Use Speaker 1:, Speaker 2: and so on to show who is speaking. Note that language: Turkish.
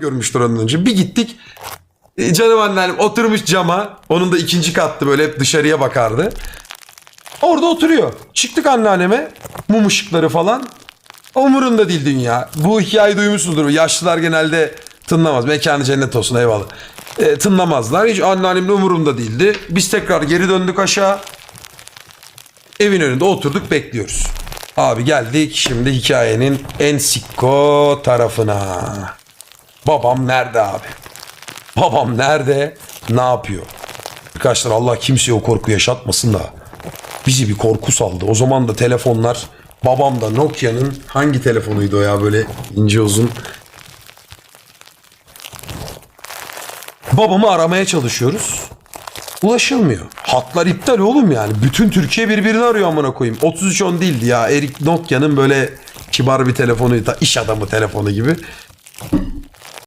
Speaker 1: görmüştür ondan önce. Bir gittik. E, Canım anneannem oturmuş cama. Onun da ikinci kattı böyle hep dışarıya bakardı. Orada oturuyor. Çıktık anneanneme. Mum ışıkları falan. Umurunda değil dünya. Bu hikayeyi duymuşsunuzdur. Yaşlılar genelde tınlamaz. Mekanı cennet olsun eyvallah. E, tınlamazlar. Hiç anneannemin umurunda değildi. Biz tekrar geri döndük aşağı. Evin önünde oturduk bekliyoruz. Abi geldik şimdi hikayenin en sikko tarafına. Babam nerede abi? Babam nerede? Ne yapıyor? Arkadaşlar Allah kimseye o korku yaşatmasın da bizi bir korku saldı. O zaman da telefonlar babam da Nokia'nın hangi telefonuydu o ya böyle ince uzun. Babamı aramaya çalışıyoruz. Ulaşılmıyor. Hatlar iptal oğlum yani. Bütün Türkiye birbirini arıyor amına koyayım. 3310 değildi ya. Erik Nokia'nın böyle kibar bir telefonuydu. iş adamı telefonu gibi.